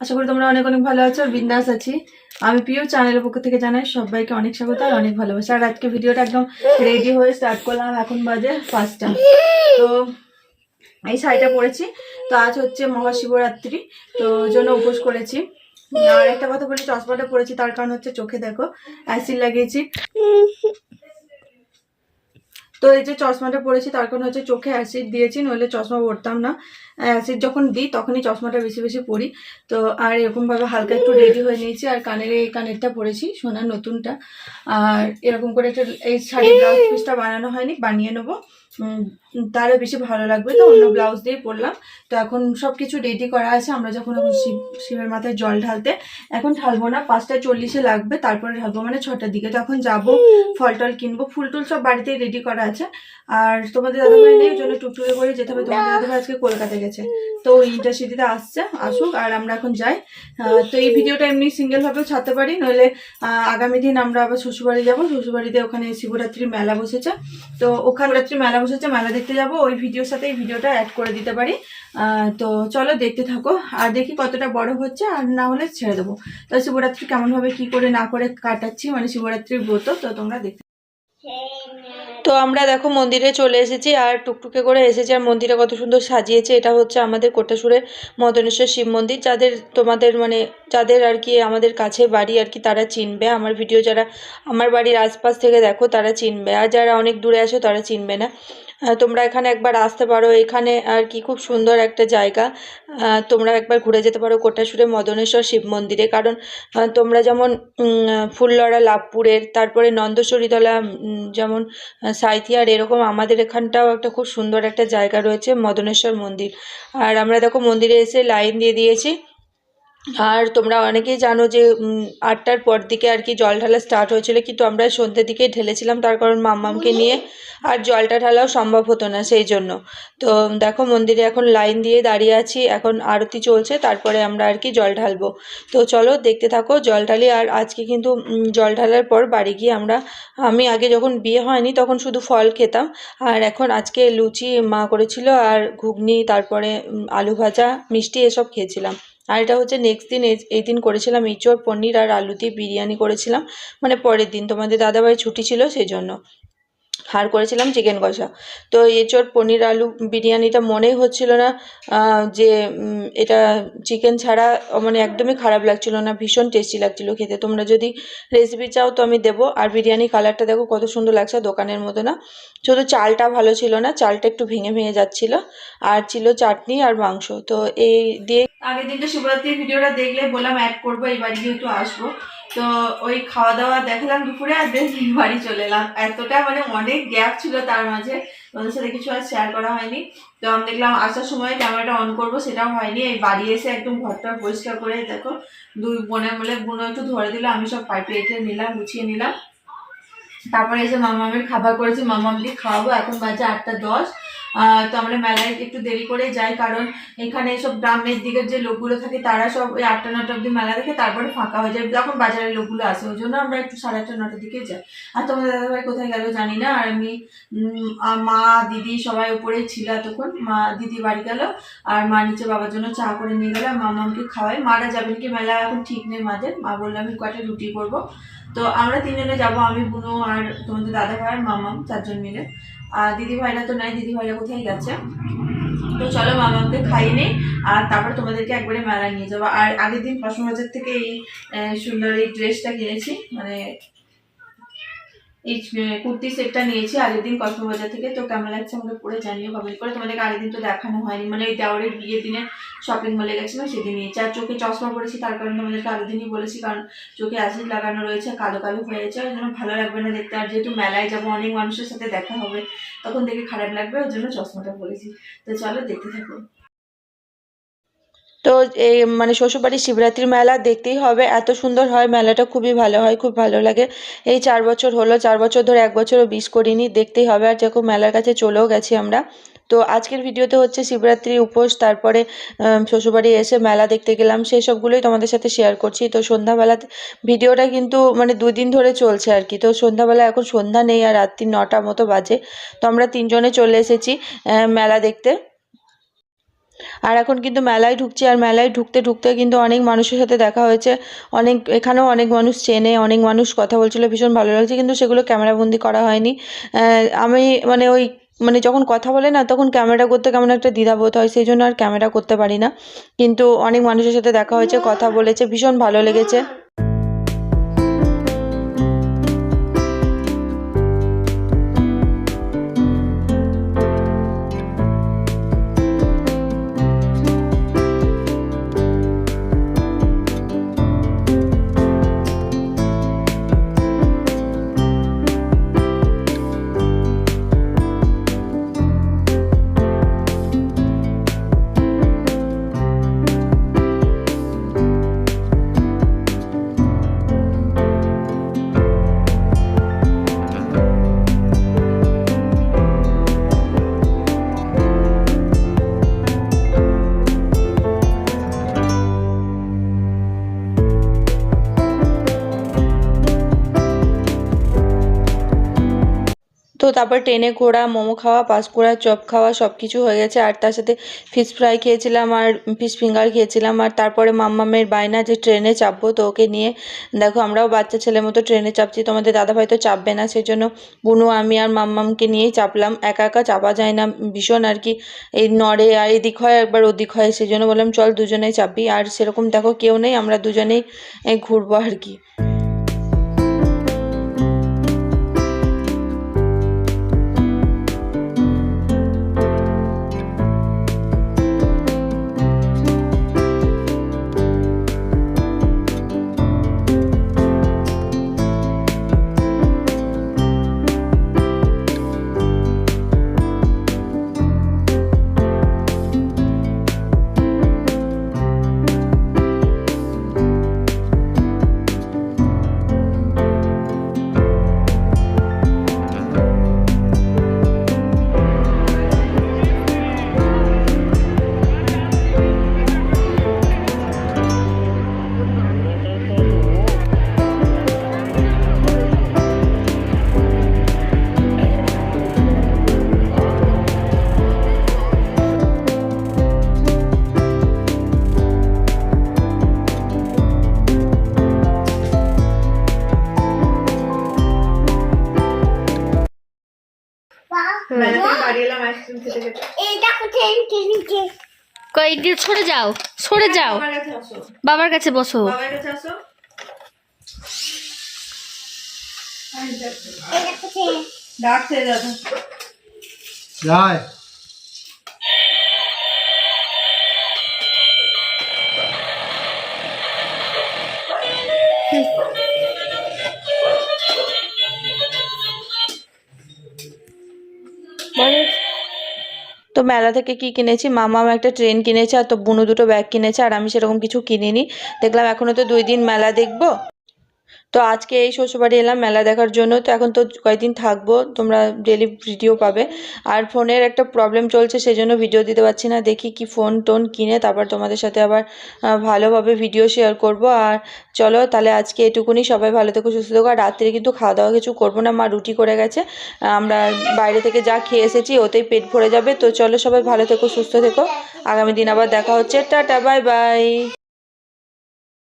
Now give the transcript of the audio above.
আশা করি তোমরা অনেক অনেক ভালো আছো আর বিন্দাস আছি। আমি প্রিয় চ্যানেলের পক্ষ থেকে জানাই সবাইকে অনেক স্বাগত আর অনেক ভালোবাসা। আর আজকে ভিডিওটা একদম রেডি হয়ে স্টার্ট করলাম, এখন বাজে পাঁচটা। তো এই শাড়িটা পরেছি। তো আজ হচ্ছে মহাশিবরাত্রি, তো জন্য উপোস করেছি। আর একটা কথা বলি, চশমাটা পরেছি, তার কারণ হচ্ছে চোখে দেখো অ্যাসিড লাগিয়েছি। তো এই যে চশমাটা পরেছি তার কারণ হচ্ছে চোখে অ্যাসিড দিয়েছি নইলে চশমা পরতাম না। অ্যাসিড যখন দিই তখনই চশমাটা বেশি বেশি পরি। তো আর এরকমভাবে হালকা একটু রেডি হয়ে নিয়েছি আর কানের এই কানেরটা পরেছি সোনার নতুনটা। আর এরকম করে একটা এই শাড়ির ব্লাউজ পিসটা বানানো হয়নি বানিয়ে নেব। তাহলে বেশি ভালো লাগবে তো অন্য ব্লাউজ দিয়ে পরলাম। তো এখন সব কিছু রেডি করা আছে আমরা যখন এখন শিব শিবের মাথায় জল ঢালতে এখন ঢালবো না পাঁচটা চল্লিশে লাগবে তারপরে ঢালবো মানে ছটার দিকে। তো এখন যাব ফল টল কিনবো ফুল টুল সব বাড়িতেই রেডি করা আছে। আর তোমাদের দাদাভাই নেই জন্য টুকটুকে করে যেতে হবে। তোমাদের দাদাভাই আজকে কলকাতা গেছে। তো ইন্টারসিটিতে আসছে আসুক আর আমরা এখন যাই। তো এই ভিডিওটা এমনি সিঙ্গেল ভাবেও ছাড়তে পারি নইলে আগামী দিন আমরা আবার শ্বশুরবাড়ি যাব। শ্বশুরবাড়িতে ওখানে শিবরাত্রি মেলা বসেছে। তো ওখানে রাত্রি মেলা বসেছে মেলা দেখতে যাব। ওই ভিডিওর সাথে এই ভিডিওটা অ্যাড করে দিতে পারি। আহ, তো চলো দেখতে থাকো আর দেখি কতটা বড় হচ্ছে আর না হলে ছেড়ে দেবো। তো শিবরাত্রি কেমনভাবে কি করে না করে কাটাচ্ছি মানে শিবরাত্রির ব্রত তো তোমরা দেখতে তো আমরা দেখো মন্দিরে চলে এসেছি, আর টুকটুকে করে এসেছি, আর মন্দিরে কত সুন্দর সাজিয়েছে। এটা হচ্ছে আমাদের কোটাসুরের মদনেশ্বর শিব মন্দির। যাদের তোমাদের মানে যাদের আর কি আমাদের কাছে বাড়ি আর কি তারা চিনবে। আমার ভিডিও যারা আমার বাড়ির আশপাশ থেকে দেখো তারা চিনবে। আর যারা অনেক দূরে আসো তারা চিনবে না। তোমরা এখানে একবার আসতে পারো। এখানে আর কি খুব সুন্দর একটা জায়গা। তোমরা একবার ঘুরে যেতে পারো কোটাসুরে মদনেশ্বর শিব মন্দিরে। কারণ তোমরা যেমন ফুললড়া লাভপুরের তারপরে নন্দচরিতলা উম, যেমন সাইথিয়ার এরকম আমাদের এখানটাও একটা খুব সুন্দর একটা জায়গা রয়েছে মদনেশ্বর মন্দির। আর আমরা দেখো মন্দিরে এসে লাইন দিয়ে দিয়েছি। আর তোমরা অনেকেই জানো যে আটটার পর দিকে আর কি জল ঢালা স্টার্ট হয়েছিল। কিন্তু আমরা সন্ধ্যের দিকেই ঢেলেছিলাম তার কারণ মাম্মামকে নিয়ে। আর জলটা ঢালাও সম্ভব হতো না সেই জন্য। তো দেখো মন্দিরে এখন লাইন দিয়ে দাঁড়িয়ে আছি এখন আরতি চলছে তারপরে আমরা আর কি জল ঢালবো। তো চলো দেখতে থাকো জল ঢালি। আর আজকে কিন্তু জল ঢালার পর বাড়ি গিয়ে আমরা আমি আগে যখন বিয়ে হয়নি তখন শুধু ফল খেতাম। আর এখন আজকে লুচি মা করেছিল আর ঘুগনি তারপরে আলু ভাজা মিষ্টি এসব খেয়েছিলাম। আর এটা হচ্ছে নেক্সট দিন এই- দিন করেছিলাম ইঁচড় পনির আর আলু দিয়ে বিরিয়ানি করেছিলাম। মানে পরের দিন। তোমাদের দাদাভাই ছুটি ছিল সেই জন্য আর করেছিলাম চিকেন কষা। তো এঁচড়, পনির, আলু, বিরিয়ানিটা মনেই হচ্ছিল না যে এটা চিকেন ছাড়া মানে একদমই খারাপ লাগছিল না, ভীষণ টেস্টি লাগছিল খেতে। তোমরা যদি রেসিপি চাও তো আমি দেবো। আর বিরিয়ানি কালারটা দেখো কত সুন্দর লাগছে, দোকানের মতো না। শুধু চালটা ভালো ছিল না, চালটা একটু ভেঙে ভেঙে যাচ্ছিল। আর ছিল চাটনি আর মাংস। তো এই দিয়ে আগের দিনটা শিবরাত্রির ভিডিওটা দেখলে বললাম অ্যাড করব, এবার বাড়ি যেহেতু আসব। তো ওই খাওয়া দাওয়া দেখালাম, দুপুরে আর দেন বাড়ি চলে এলাম। এতটা মানে অনেক গ্যাপ ছিল তার মাঝে, ওদের সাথে কিছু আর শেয়ার করা হয়নি। তো আমি দেখলাম আসার সময় ক্যামেরাটা অন করব, সেটাও হয়নি। এই বাড়ি এসে একদম ঘরটা পরিষ্কার করে, দেখো, দুই বোনের মিলে বোনো একটু ধরে দিল, আমি সব পাইপে এঁটে নিলাম, গুছিয়ে নিলাম। তারপরে এসে মামামের খাবার করেছি, মামামকে খাওয়াবো, এখন বাজে আটটা দশ। তো আমরা মেলায় একটু দেরি করে যাই, কারণ এখানে সব গ্রামের দিকের যে লোকগুলো থাকে, তারা সব ওই আটটা, নটা অব্দি মেলা দেখে তারপরে ফাঁকা হয়ে যায়। যখন বাজারের লোকগুলো আসে, ওই জন্য আমরা একটু সাড়ে আটটা, নটার দিকে যাই। আর তোমাদের দাদাভাই কোথায় গেল জানি না, আর আমি মা, দিদি সবাই উপরে ছিল এতক্ষণ। মা, দিদি বাড়ি গেল, আর মা নিচে বাবার জন্য চা করে নিয়ে গেল মামামকে খাওয়াই। মারা যাবেন কি মেলা এখন ঠিক নেই মাদের। মা বলল, আমি কয়টা রুটি করব? তো আমরা তিনজনে যাব, আমি, বুনো আর তোমাদের দাদা ভাই আর মামাম চারজন মিলে। আর দিদি ভাইরা তো নাই, দিদি ভাইরা কোথায় গেছে? তো চলো মামাকে খাইয়ে নেই, আর তারপর তোমাদেরকে একবারে মেলা নিয়ে যাব। আর আগের দিন পশ্চিমবাজার বাজার থেকে এই সুন্দর এই ড্রেসটা কিনেছি মানে এই কুর্তি সেটটা নিয়েছি, আগের দিন কসমো বাজার থেকে, তো কেমন লাগছে আমাকে পরে জানিয়ে কমেন্ট করে। তোমাদেরকে আগের দিন তো দেখানো হয়নি মানে এই দেওয়ারের বিয়ের দিনে শপিং মলে গেছিলাম, সেদিন নিয়েছি। আর চোখে চশমা পরেছি, তার কারণে তোমাদেরকে আগের দিনই বলেছি, কারণ চোখে অ্যাসিড লাগানো রয়েছে, কালো কালো হয়েছে ওই জন্য ভালো লাগবে না দেখতে। আর যেহেতু মেলায় যাব, অনেক মানুষের সাথে দেখা হবে, তখন দেখে খারাপ লাগবে, ওই জন্য চশমাটা পরেছি। তো চলো দেখতে থাকো। তো এই মানে শ্বশুরবাড়ির শিবরাত্রির মেলা দেখতেই হবে। এত সুন্দর হয়, মেলাটা খুবই ভালো হয়, খুব ভালো লাগে। এই চার বছর হলো, চার বছর ধরে এক বছরও বিষ করিনি, দেখতেই হবে। আর যেরকম মেলার কাছে চলেও গেছি আমরা। তো আজকের ভিডিওতে হচ্ছে শিবরাত্রি উপোস, তারপরে শ্বশুরবাড়ি এসে মেলা দেখতে গেলাম। সেই সবগুলোই তোমাদের সাথে শেয়ার করছি। তো সন্ধ্যাবেলা ভিডিওটা কিন্তু মানে দুই দিন ধরে চলছে আর কি। তো সন্ধ্যাবেলা এখন সন্ধ্যা নেই আর রাত্রি নটা মতো বাজে। তো আমরা তিনজনে চলে এসেছি মেলা দেখতে। আর এখন কিন্তু মেলায় ঢুকছি, আর মেলায় ঢুকতে ঢুকতে কিন্তু অনেক মানুষের সাথে দেখা হয়েছে। অনেক, এখানেও অনেক মানুষ চেনে, অনেক মানুষ কথা বলছিল, ভীষণ ভালো লাগছে, কিন্তু সেগুলো ক্যামেরাবন্দি করা হয়নি। আমি মানে ওই মানে যখন কথা বলে না, তখন ক্যামেরা করতে কেমন একটা দ্বিধাবোধ হয়, সেই জন্য আর ক্যামেরা করতে পারি না। কিন্তু অনেক মানুষের সাথে দেখা হয়েছে, কথা বলেছে, ভীষণ ভালো লেগেছে। তো তারপর ট্রেনে ঘোরা, মোমো খাওয়া পাঁশকুড়া চপ খাওয়া সব কিছু হয়ে গেছে। আর তার সাথে ফিশ ফ্রাই খেয়েছিলাম আর ফিশ ফিঙ্গার খেয়েছিলাম। আর তারপরে মাম্মামের বায়না যে ট্রেনে চাপবো, তো ওকে নিয়ে দেখো আমরাও বাচ্চা ছেলের মতো ট্রেনে চাপছি। তোমাদের দাদাভাই তো চাপবে না সেই জন্য বুনু, আমি আর মাম্মামকে নিয়েই চাপলাম। একা একা চাপা যায় না, ভীষণ আর কি। এই নড়ে আর এদিক হয়, একবার ওদিক হয় সেই জন্য বললাম, চল দুজনেই চাপি। আর সেরকম দেখো কেউ নেই, আমরা দুজনেই ঘুরবো আর কি। দিয়ে সরে যাও সরে যাও। বাবার কাছে বসো। যায়। তো মেলা থেকে কি কিনেছি? মামা একটা ট্রেন কিনেছে আর তো বুনু দুটো ব্যাগ কিনেছে আর আমি সেরকম কিছু কিনিনি। দেখলাম এখনও তো দুই দিন মেলা দেখব। তো আজকে এই শ্বশুরবাড়ি এলাম, মেলা দেখার জন্য। তো এখন তো কয়েকদিন থাকব, তোমরা ডেলি ভিডিও পাবে। আর ফোনের একটা প্রবলেম চলছে, সেজন্য ভিডিও দিতে পারছি না। দেখি কি ফোন টোন কিনে, তারপর তোমাদের সাথে আবার ভালোভাবে ভিডিও শেয়ার করব। আর চলো, তাহলে আজকে এটুকুনি। সবাই ভালো থেকো, সুস্থ থেকো। আর রাত্রে কিন্তু খাওয়া দাওয়া কিছু করব না, মা রুটি করে গেছে। আমরা বাইরে থেকে যা খেয়ে এসেছি, ওতেই পেট ভরে যাবে। তো চলো, সবাই ভালো থেকো, সুস্থ থেকো। আগামী দিন আবার দেখা হচ্ছে। Tata bye bye